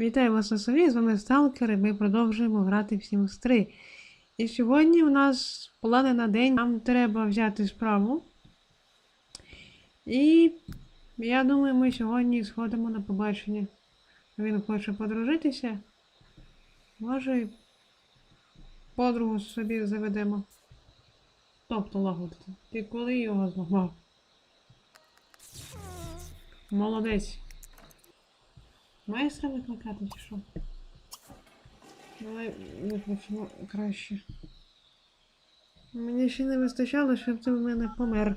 Вітаю вас на сові, з вами Сталкери. Ми продовжуємо грати в Sims 3. І сьогодні у нас плани на день. Нам треба взяти справу. І я думаю, ми сьогодні сходимо на побачення. Він хоче подружитися. Може, подругу собі заведемо. Тобто лагодити. Ти коли його зламав? Молодець. Майстра викликати чи що? Давай виключимо краще. Мені ще не вистачало, щоб ти в мене помер.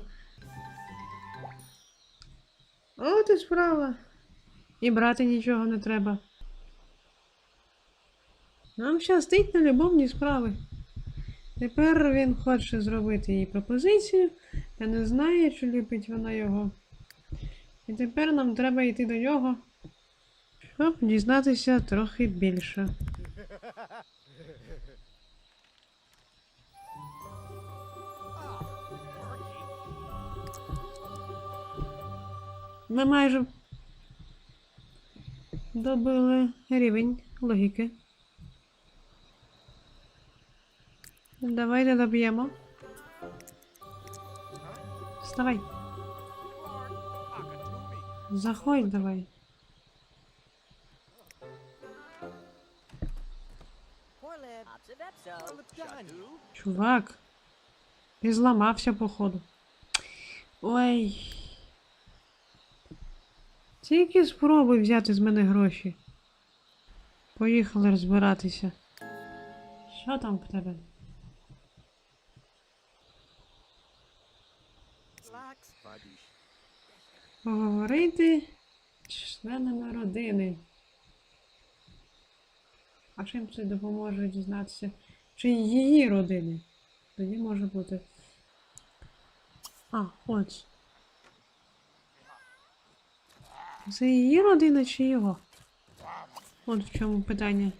От і справа. І брати нічого не треба. Нам щастить на любовні справи. Тепер він хоче зробити їй пропозицію, та не знає, чи любить вона його. І тепер нам треба йти до нього, щоб дізнатися трохи більше. Ми майже добили рівень логіки. Давайте доб'ємо. Вставай. Заходь давай. Чувак. Ти зламався, походу. Ой. Тільки спробуй взяти з мене гроші. Поїхали розбиратися. Що там в тебе? Поговорити з членами родини. А чим це допоможе дізнатися? Чи її родини? Тоді може бути. А, от. Це її родина чи його? От в чому питання.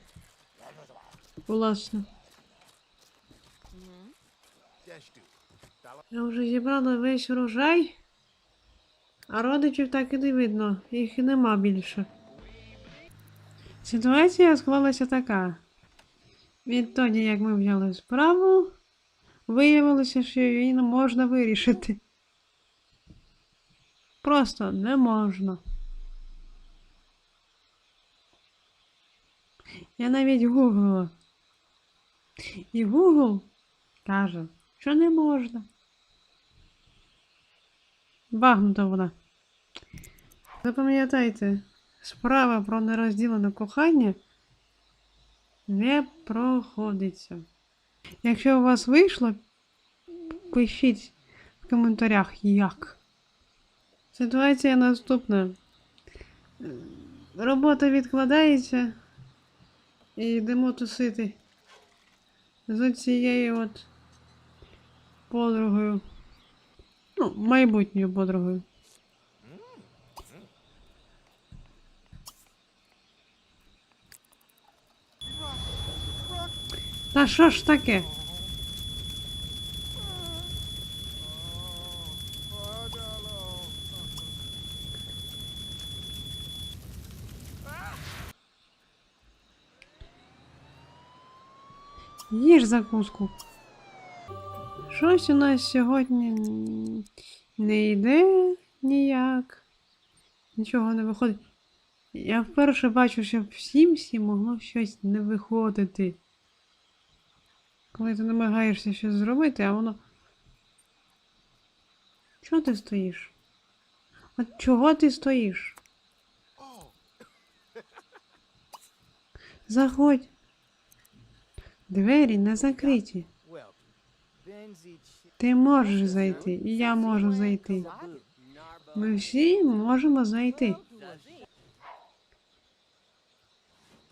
Власне. Я вже зібрала весь урожай, а родичів так і не видно, їх і нема більше. Ситуація склалася така. Відтоді, як ми взяли справу, виявилося, що її не можна вирішити. Просто не можна. Я навіть гуглила. І Google каже, що не можна. Багнута вона. Запам'ятайте, справа про нерозділене кохання не проходиться. Якщо у вас вийшло, пишіть в коментарях як. Ситуація наступна. Робота відкладається і йдемо тусити з цією от подругою. Ну, майбутньою подругою. Та що ж таке? Їж закуску. Щось у нас сьогодні не йде ніяк. Нічого не виходить. Я вперше бачу, що всім всім могло щось не виходити. Коли ти намагаєшся щось зробити, а воно. Чого ти стоїш? От чого ти стоїш? Заходь. Двері не закриті. Ти можеш зайти, і я можу зайти. Ми всі можемо зайти.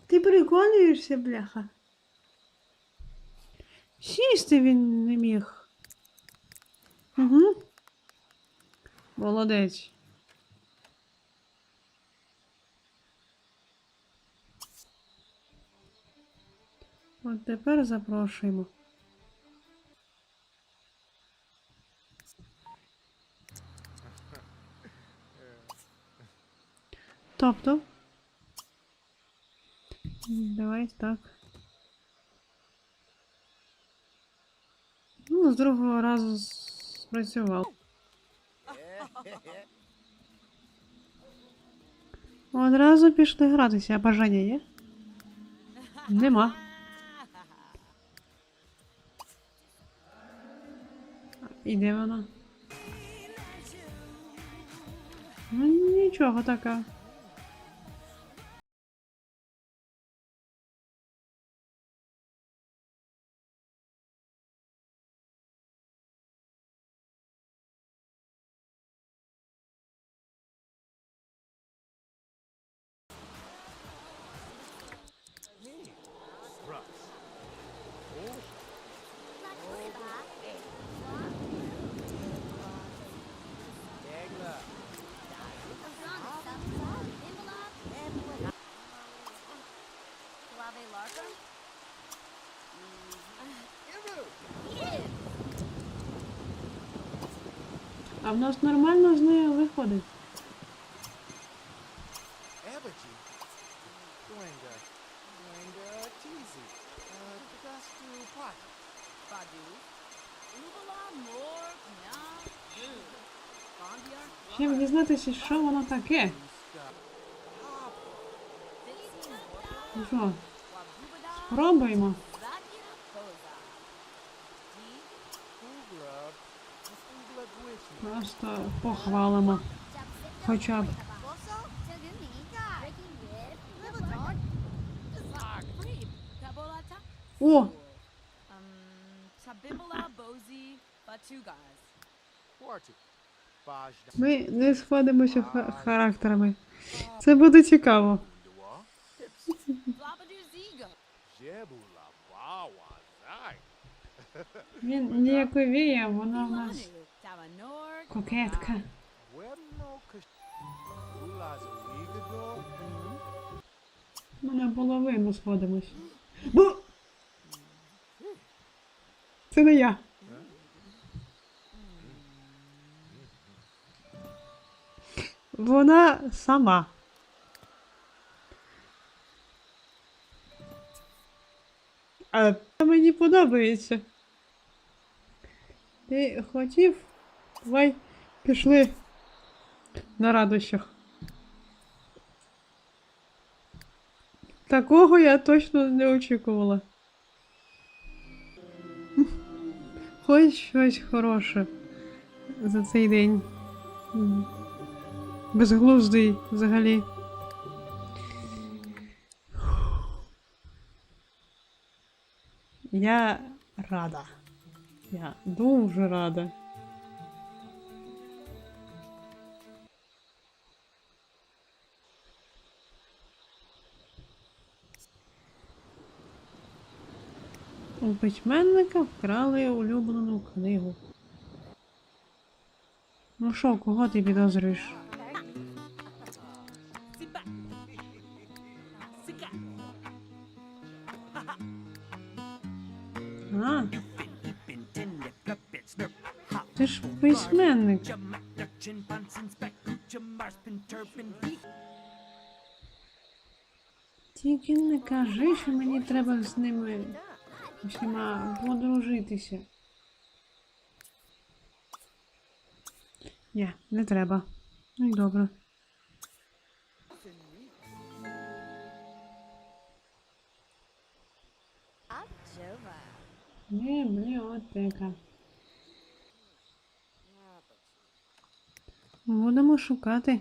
Ти приколюєшся, бляха? Сісти він не міг. Угу. Молодець. От тепер запрошуємо. Тобто, Давай так. Ну, з другого разу спрацював. Одразу пішли гратися, а бажання є? Нема. І де вона? Ну нічого така. А в нас нормально з нею виходить. Ebergy. Duenga. Duenga Tizi. Uh, Gastu Pot. Badu. Ubala Mor Nya Gu. Gondia. Ще б дізнатися, що воно таке. Ну що, Wabubada. Просто похвалимо. Хоча б. О! Um. Ми не сходимося ха- характерами. Це буде цікаво. Він ніяковіє, вона в нас. Кокетка. Ми наполовину сходимось. Бу! Це не я. Вона сама. А мені подобається. Ти хотів? Давай пішли на радощах. Такого я точно не очікувала. Хоч щось хороше за цей день. Безглуздий взагалі. Я рада. Я дуже рада. У письменника вкрали улюблену книгу. Ну що, кого ти підозрюєш? А, ти ж письменник. Тільки не кажи, що мені треба з ними всіма подружитися. Ні, не треба. Ну й добре. Бібліотека. Будемо шукати.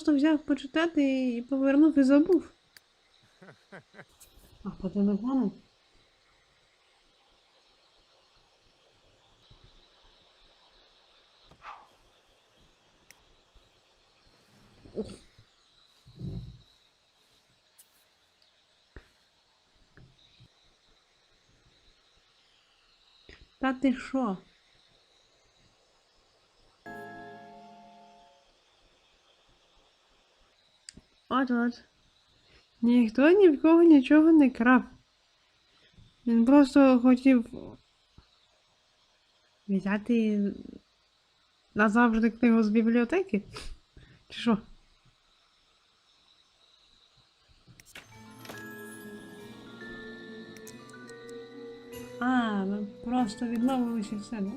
Просто взяв почитати і повернув і забув. А по телефону? Та ти що? От от. Ніхто ні в кого нічого не крав. Він просто хотів Взяти назавжди книгу з бібліотеки? Чи що? А, ну просто відмовилися все, да?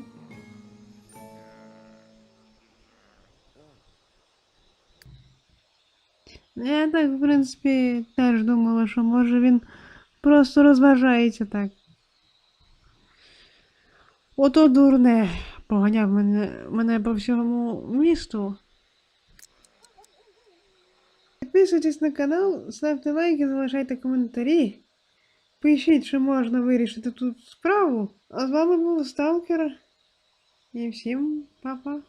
Я так, в принципі, теж думала, що може він просто розважається так. Ото дурне поганяв мене, мене по всьому місту. Підписуйтесь на канал, ставте лайки, залишайте коментарі. Пишіть, чи можна вирішити тут справу. А з вами був Сталкер. І всім па-па.